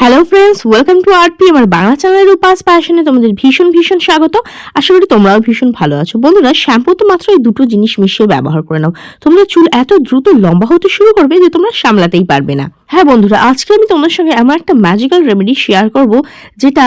Hello friends welcome to R P Amar Bangla চ্যানেলের উপাস প্যাশনে তোমাদের ভীষণ ভীষণ স্বাগত। আশা করি তোমরাও ভীষণ ভালো আছো। বন্ধুরা শ্যাম্পু তো মাত্র এই দুটো জিনিস মিশিয়ে ব্যবহার করে নাও। তোমাদের চুল এত দ্রুত লম্বা হতে শুরু করবে যে তোমরা সামলাতেই পারবে না। হ্যাঁ বন্ধুরা, আজকে আমি তোমাদের সঙ্গে এমন একটা ম্যাজিক্যাল রেমেডি শেয়ার করব, যেটা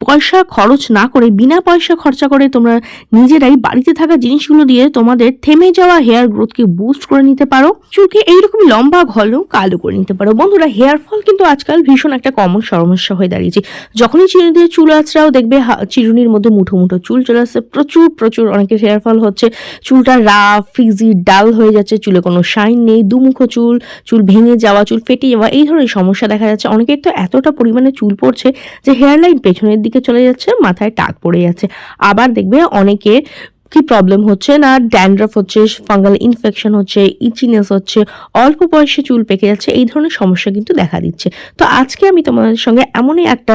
পয়সা খরচ না করে, বিনা পয়সা খরচা করে তোমরা নিজেরাই বাড়িতে থাকা জিনিসগুলো দিয়ে তোমাদের থেমে যাওয়া হেয়ার গ্রোথকে বুস্ট করে নিতে পারো। চুলকে এইরকম লম্বা ঘন কালো করে নিতে পারো। বন্ধুরা হেয়ার ফল কিন্তু আজকাল ভীষণ একটা কমন সমস্যা হয়ে দাঁড়িয়েছে। যখনই চিরুনি দিয়ে চুল আছড়াও দেখবে চিরুনির মধ্যে মুঠো মুঠো চুল চলে আসছে। প্রচুর প্রচুর অনেকের হেয়ার ফল হচ্ছে। চুলটা রাফ ফ্রিজি ডাল হয়ে যাচ্ছে। চুলে কোনো শাইন নেই, দুমুখো চুল চুল ভেঙে যাওয়া, চুল ফেটে যাওয়া, এই ধরনের সমস্যা দেখা যাচ্ছে। অনেকের তো এতটা পরিমাণে চুল পড়ছে যে হেয়ার লাইন পেছনের দিকে চলে যাচ্ছে মাথায় টাক পড়ে যাচ্ছে। আবার দেখবে অনেকে কি প্রবলেম হচ্ছে না? ড্যান্ড্রফ হচ্ছে ফাঙ্গাল ইনফেকশন হচ্ছে ইচিনেস হচ্ছে, অল্প বয়সে চুল পেকে যাচ্ছে, এই ধরনের সমস্যা কিন্তু দেখা দিচ্ছে। তো আজকে আমি তোমাদের সঙ্গে এমনই একটা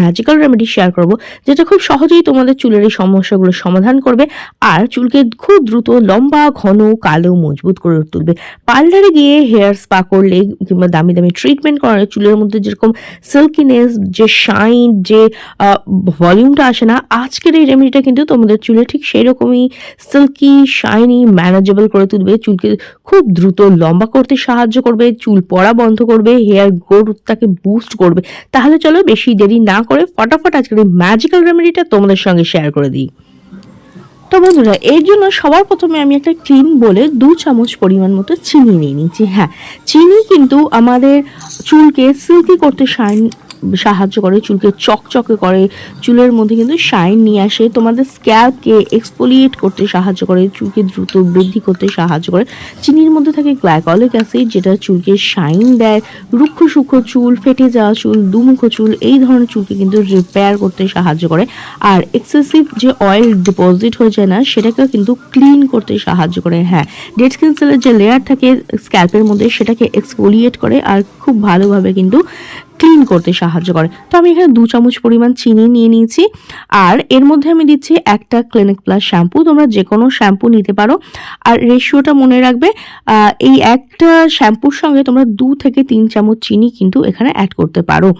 ম্যাজিক্যাল রেমেডি শেয়ার করব, যেটা খুব সহজেই তোমাদের চুলের এই সমস্যাগুলো সমাধান করবে আর চুলকে খুব দ্রুত লম্বা, ঘন, কালো, মজবুত করে তুলবে। পার্লারে গিয়ে হেয়ার স্পা করলে কিংবা দামি দামি ট্রিটমেন্ট করালে চুলের মধ্যে যেরকম সিল্কিনেস যে শাইন যে ভলিউমটা আসে না, আজকের এই রেমেডিটা কিন্তু তোমাদের চুলে ঠিক সেই রকমই সিল্কি শাইনি ম্যানেজেবল করে তুলবে, চুলকে খুব দ্রুত লম্বা করতে সাহায্য করবে, চুল পড়া বন্ধ করবে হেয়ার গ্রোথটাকে বুস্ট করবে। তাহলে চলো বেশি দেরি না করে ফটাফট আজকের এই ম্যাজিক্যাল রেমেডিটা তোমাদের সঙ্গে শেয়ার করে দিই। তো বন্ধুরা, এর জন্য সবার প্রথমে আমি একটা ক্লিন বলে দু চামচ পরিমাণ মতো চিনি নিয়ে নিচ্ছি। হ্যাঁ চিনি কিন্তু আমাদের চুলকে সিল্কি করতে শাইন সাহায্য করে, চুলকে চকচকে করে, চুলের মধ্যে কিন্তু শাইন নিয়ে আসে। তোমাদের স্ক্যাল্পকে এক্সফোলিয়েট করতে সাহায্য করে, চুলকে দ্রুত বৃদ্ধি করতে সাহায্য করে। চিনির মধ্যে থাকে গ্লাইকলিক অ্যাসিড যেটা চুলকে শাইন দেয়। রুক্ষ সূক্ষ্ম চুল, ফেটে যাওয়া চুল, দুমুখো চুল, এই ধরনের চুলকে কিন্তু রিপেয়ার করতে সাহায্য করে। আর এক্সেসিভ যে অয়েল ডিপোজিট হয়ে যায় না সেটাকে কিন্তু ক্লিন করতে সাহায্য করে হ্যাঁ। ডেড স্কিন সেলের যে লেয়ার থাকে স্ক্যাল্পের মধ্যে, সেটাকে এক্সফোলিয়েট করে আর খুব ভালোভাবে কিন্তু ক্লিন করতে সাহায্য করে। তো আমি এখানে দু চামচ পরিমাণ চিনি নিয়ে নিয়েছি। আর এর মধ্যে আমি দিচ্ছি একটা ক্লিনিক প্লাস শ্যাম্পু তোমরা যে কোনো শ্যাম্পু নিতে পারো। আর রেশিওটা মনে রাখবে এই একটা শ্যাম্পুর সঙ্গে তোমরা দু থেকে তিন চামচ চিনি কিন্তু এখানে অ্যাড করতে পারো।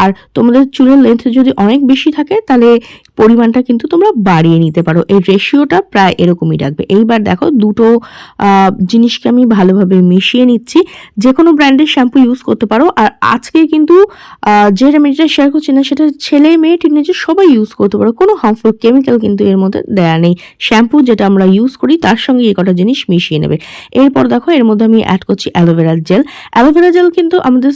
আর তোমাদের চুলের লেন্থ যদি অনেক বেশি থাকে, তাহলে পরিমাণটা কিন্তু তোমরা বাড়িয়ে নিতে পারো। এই রেশিওটা প্রায় এরকমই রাখবে। এইবার দেখো দুটো জিনিসকে আমি ভালোভাবে মিশিয়ে নিচ্ছি। যে কোনো ব্র্যান্ডের শ্যাম্পু ইউজ করতে পারো। আর আজকে কিন্তু যে রেমেডিটা শেয়ার করছি না, সেটা ছেলে, মেয়ে টিনেজার সবাই ইউজ করতে পারো। কোনো হার্মফুল কেমিক্যাল কিন্তু এর মধ্যে দেয়া নেই। শ্যাম্পু যেটা আমরা ইউজ করি, তার সঙ্গে এই কটা জিনিস মিশিয়ে নেবে। এরপর দেখো এর মধ্যে আমি অ্যাড করছি অ্যালোভেরা জেল অ্যালোভেরা জেল কিন্তু আমাদের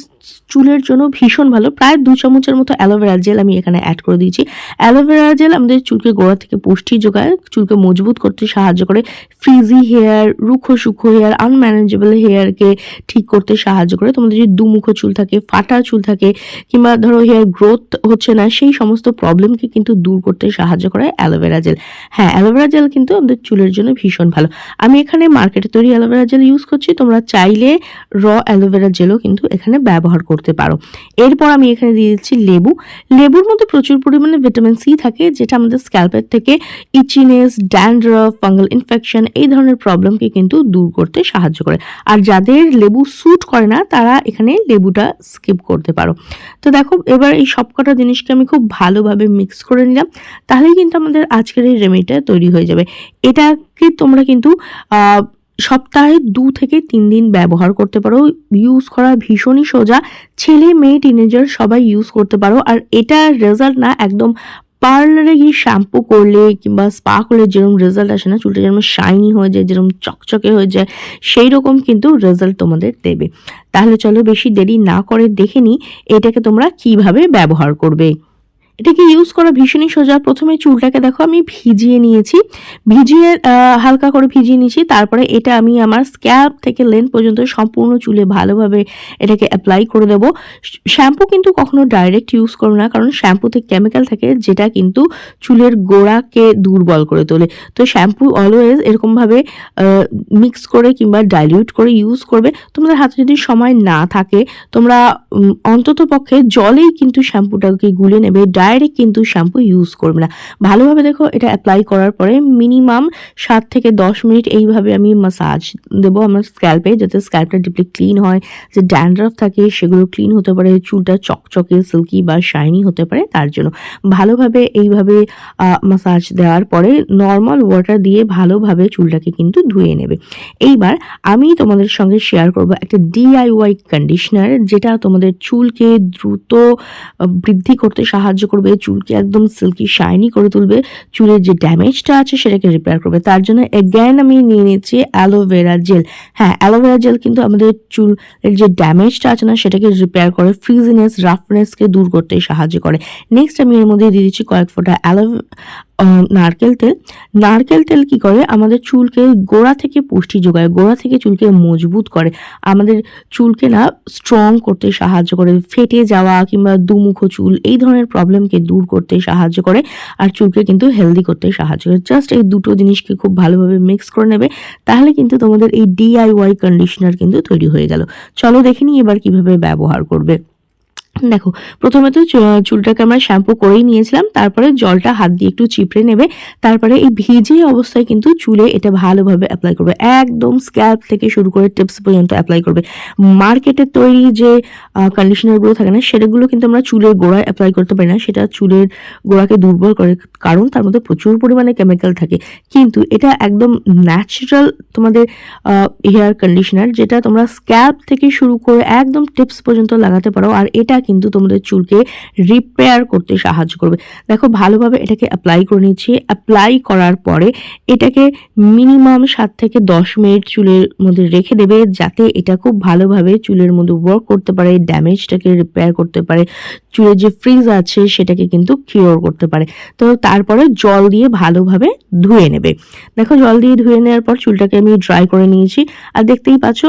চুলের জন্য ভীষণ ভালো। প্রায় দু চামচের মতো অ্যালোভেরা জেল আমি এখানে অ্যাড করে দিয়েছি। অ্যালোভেরা জেল আমাদের চুলকে গোড়া থেকে পুষ্টি যোগায়, চুলকে মজবুত করতে সাহায্য করে। ফ্রিজি হেয়ার রুক্ষ সূক্ষ্ম হেয়ার আনম্যানেজেবল হেয়ারকে ঠিক করতে সাহায্য করে। তোমাদের যদি দুমুখো চুল থাকে, ফাটা চুল থাকে, কিংবা ধরো হেয়ার গ্রোথ হচ্ছে না, সেই সমস্ত প্রবলেমকে কিন্তু দূর করতে সাহায্য করে অ্যালোভেরা জেল। হ্যাঁ অ্যালোভেরা জেল কিন্তু আমাদের চুলের জন্য ভীষণ ভালো। আমি এখানে মার্কেটে তৈরি অ্যালোভেরা জেল ইউজ করছি। তোমরা চাইলে র অ্যালোভেরা জেলও কিন্তু এখানে ব্যবহার করতে পারো। এরপর আমি এখানে দিয়ে দিচ্ছি লেবু। লেবুর মধ্যে প্রচুর পরিমাণে ভিটামিন সি থাকে, যেটা আমাদের স্ক্যাল্পের থেকে ইচিনেস ড্যান্ড্রফ ফাঙ্গাল ইনফেকশন এই ধরনের প্রবলেমকে কিন্তু দূর করতে সাহায্য করে। আর যাদের লেবু স্যুট করে না, তারা এখানে লেবুটা স্কিপ করতে পারো। তো দেখো, এবার এই সবকটা জিনিসকে আমি খুব ভালোভাবে মিক্স করে নিলাম। তাহলেই কিন্তু আমাদের আজকের এই রেমেডিটা তৈরি হয়ে যাবে। এটাকে তোমরা কিন্তু সপ্তাহে দু থেকে তিন দিন ব্যবহার করতে পারো। ইউজ করা ভীষণই সোজা। ছেলে, মেয়ে টিনেজার সবাই ইউজ করতে পারো। আর এটার রেজাল্ট না, একদম পার্লারে গিয়ে শ্যাম্পু করলে কিংবা স্পা করলে যেরকম রেজাল্ট আসে না, চুলটা যেরকম শাইনি হয়ে যায়, যেরকম চকচকে হয়ে যায় সেই রকম কিন্তু রেজাল্ট তোমাদের দেবে। তাহলে চলো বেশি দেরি না করে দেখে নিই এটাকে তোমরা কীভাবে ব্যবহার করবে। এটাকে ইউজ করা ভীষণই সোজা। প্রথমে চুলটাকে দেখো, আমি ভিজিয়ে নিয়েছি। ভিজিয়ে হালকা করে ভিজিয়ে নিয়েছি। তারপরে এটা আমি আমার স্ক্যাল্প থেকে লেন পর্যন্ত সম্পূর্ণ চুলে ভালোভাবে এটাকে অ্যাপ্লাই করে দেবো। শ্যাম্পু কিন্তু কখনো ডাইরেক্ট ইউজ করো না, কারণ শ্যাম্পুতে কেমিক্যাল থাকে যেটা কিন্তু চুলের গোড়াকে দুর্বল করে তোলে। তো শ্যাম্পু অলওয়েজ এরকমভাবে মিক্স করে কিংবা ডাইলিউট করে ইউজ করবে। তোমাদের হাতে যদি সময় না থাকে, তোমরা অন্তত পক্ষে জলেই কিন্তু শ্যাম্পুটাকে গুলে নেবে ডাইরেক্ট কিন্তু শ্যাম্পু ইউজ করবে না। ভালোভাবে দেখো, এটা অ্যাপ্লাই করার পরে মিনিমাম সাত থেকে দশ মিনিট এইভাবে আমি মাসাজ দেবো আমার স্ক্যাল্পে যাতে স্ক্যাল্পটা ডিপলি ক্লিন হয়। যে ড্যান্ড্রাফ থাকে, সেগুলো ক্লিন হতে পারে, চুলটা চকচকে সিল্কি বা শাইনি হতে পারে, তার জন্য। ভালোভাবে এইভাবে মাসাজ দেওয়ার পরে নর্মাল ওয়াটার দিয়ে ভালোভাবে চুলটাকে কিন্তু ধুয়ে নেবে। এইবার আমি তোমাদের সঙ্গে শেয়ার করব একটা ডিআইওয়াই কন্ডিশনার যেটা তোমাদের চুলকে দ্রুত বৃদ্ধি করতে সাহায্য করবে, চুলকে একদম সিল্কি শাইনি করে তুলবে, চুলের যে ড্যামেজটা আছে সেটাকে রিপেয়ার করবে। তার জন্য অ্যাগেন আমি নিয়ে নিয়েছি অ্যালোভেরা জেল হ্যাঁ অ্যালোভেরা জেল কিন্তু আমাদের চুলের যে ড্যামেজটা আছে না, সেটাকে রিপেয়ার করে ফ্রিজিনেস রাফনেসকে দূর করতে সাহায্য করে। নেক্সট আমি এর মধ্যে দিয়ে দিচ্ছি কয়েক ফোঁটা অ্যালো নারকেল তেল। নারকেল তেল কি করে? আমাদের চুলকে গোড়া থেকে পুষ্টি যোগায়, গোড়া থেকে চুলকে মজবুত করে। আমাদের চুলকে না স্ট্রং করতে সাহায্য করে। ফেটে যাওয়া কিংবা দুমুখো চুল, এই ধরনের প্রবলেমকে দূর করতে সাহায্য করে আর চুলকে কিন্তু হেলদি করতে সাহায্য করে। জাস্ট এই দুটো জিনিসকে খুব ভালোভাবে মিক্স করে নেবে, তাহলে কিন্তু তোমাদের এই ডিআইওয়াই কন্ডিশনার কিন্তু তৈরি হয়ে গেল। চলো দেখে নিই এবার কীভাবে ব্যবহার করবে। দেখো, প্রথমে তো চুলটাকে আমরা শ্যাম্পু করেই নিয়েছিলাম, তারপরে জলটা হাত দিয়ে একটু চিপড়ে নেবে, তারপরে এই ভিজে অবস্থায় কিন্তু চুলে এটা ভালোভাবে অ্যাপ্লাই করবে, একদম স্ক্যাল্প থেকে শুরু করে টিপস পর্যন্ত অ্যাপ্লাই করবে। মার্কেটের তৈরি যে কন্ডিশনারগুলো থাকে না সেটাগুলো কিন্তু আমরা চুলের গোড়ায় অ্যাপ্লাই করতে পারি না, সেটা চুলের গোড়াকে দুর্বল করে, কারণ তার মধ্যে প্রচুর পরিমাণে কেমিক্যাল থাকে। কিন্তু এটা একদম ন্যাচারাল তোমাদের হেয়ার কন্ডিশনার যেটা তোমরা স্ক্যাল্প থেকে শুরু করে একদম টিপস পর্যন্ত লাগাতে পারো, আর এটা কিন্তু তোমাদের চুলকে রিপেয়ার করতে সাহায্য করবে। দেখো, ভালোভাবে এটাকে অ্যাপ্লাই করে নিচ্ছি অ্যাপ্লাই করার পরে এটাকে মিনিমাম সাত থেকে দশ মিনিট চুলের মধ্যে রেখে দেবে, যাতে এটা খুব ভালোভাবে চুলের মধ্যে ওয়ার্ক করতে পারে ড্যামেজটাকে রিপেয়ার করতে পারে, চুলের যে ফ্রিজ আছে সেটাকে কিন্তু কিওর করতে পারে। তো তারপরে জল দিয়ে ভালোভাবে ধুয়ে নেবে। দেখো, জল দিয়ে ধুয়ে নেওয়ার পর চুলটাকে আমি ড্রাই করে নিয়েছি। আর দেখতেই পাচ্ছ,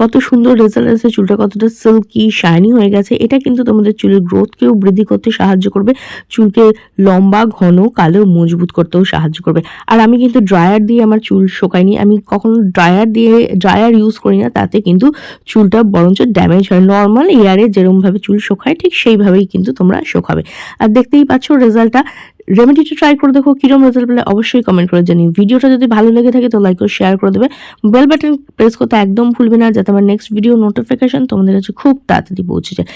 কত সুন্দর রেজাল্ট আছে চুলটা কতটা সিল্কি শাইনি হয়ে গেছে। এটা কিন্তু তোমাদের চুলের গ্রোথকেও বৃদ্ধি করতে সাহায্য করবে। চুলকে লম্বা, ঘন, কালো, মজবুত করতেও সাহায্য করবে। আর আমি কিন্তু ড্রায়ার দিয়ে আমার চুল শোকাইনি। আমি কখনো ড্রায়ার দিয়ে ড্রায়ার ইউজ করি না, তাতে কিন্তু চুলটা বরঞ্চ ড্যামেজ হয়। নর্মাল এয়ারে যেরমভাবে চুল শোকায়, ঠিক সেইভাবেই কিন্তু তোমরা শোকাবে। আর দেখতেই পাচ্ছ রেজাল্টটা রেমেডিটা ট্রাই করে দেখো, কিরম রেজাল্ট পেলে অবশ্যই কমেন্ট করে জানি ভিডিওটা যদি ভালো লেগে থাকে তো লাইক ও শেয়ার করে দেবে। বেল বাটন প্রেস করতে একদম ভুলবে না, যাতে আমার নেক্সট ভিডিও নোটিফিকেশন তোমাদের কাছে খুব তাড়াতাড়ি পৌঁছে যায়।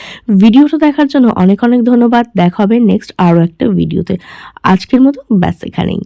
ভিডিওটা দেখার জন্য অনেক অনেক ধন্যবাদ। দেখা হবে নেক্সট আরও একটা ভিডিওতে আজকের মতো ব্যাস এখানেই।